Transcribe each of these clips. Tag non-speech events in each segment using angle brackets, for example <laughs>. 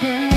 Yeah. <laughs>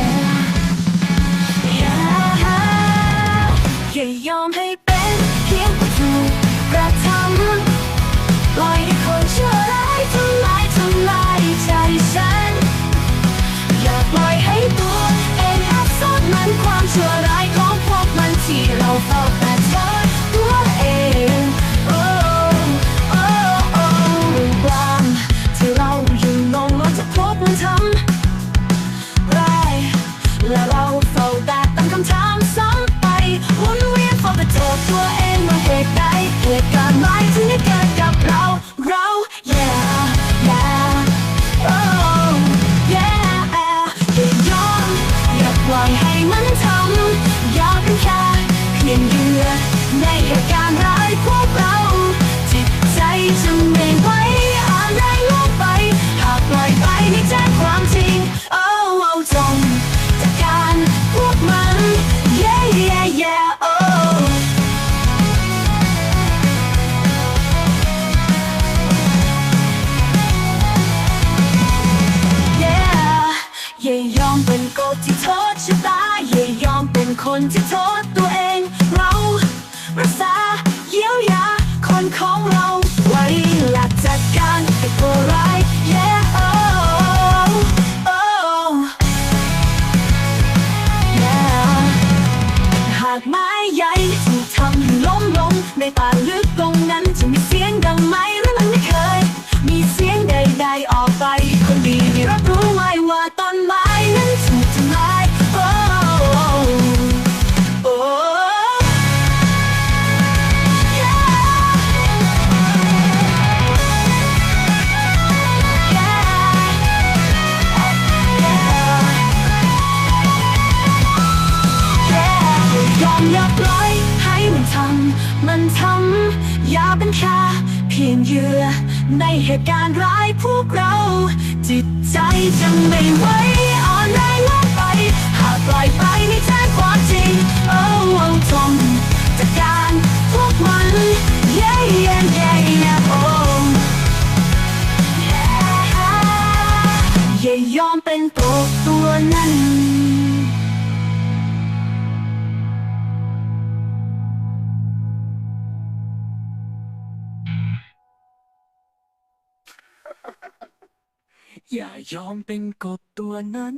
เป็นกฎที่โทษชะตาอย่ายอมเป็นคนที่โทษตัวเอง เรารักษาเยียวยาคนของเราไว้หลักจัดการกับตัวร้าย yeah oh oh yeah หากไม้ใหญ่ถูกทำให้ล้มลงในป่าลึกตรงนั้นจะมีเสียงดังไหม อย่าปล่อยให้มันทำมันทำอย่าเป็นแค่เพียงเหยื่อในเหตุการณ์ร้ายพวกเรา จิตใจจะไม่ไหวอ่อนแรงลงไป หากปล่อยไปในแจ้งความจริงโอ้เอาจงจัดการพวกมัน yeah yeah yeah yeah oh อย่ายอมเป็นตัวตัวนั้น อย่ายอมเป็นกบตัวนั้น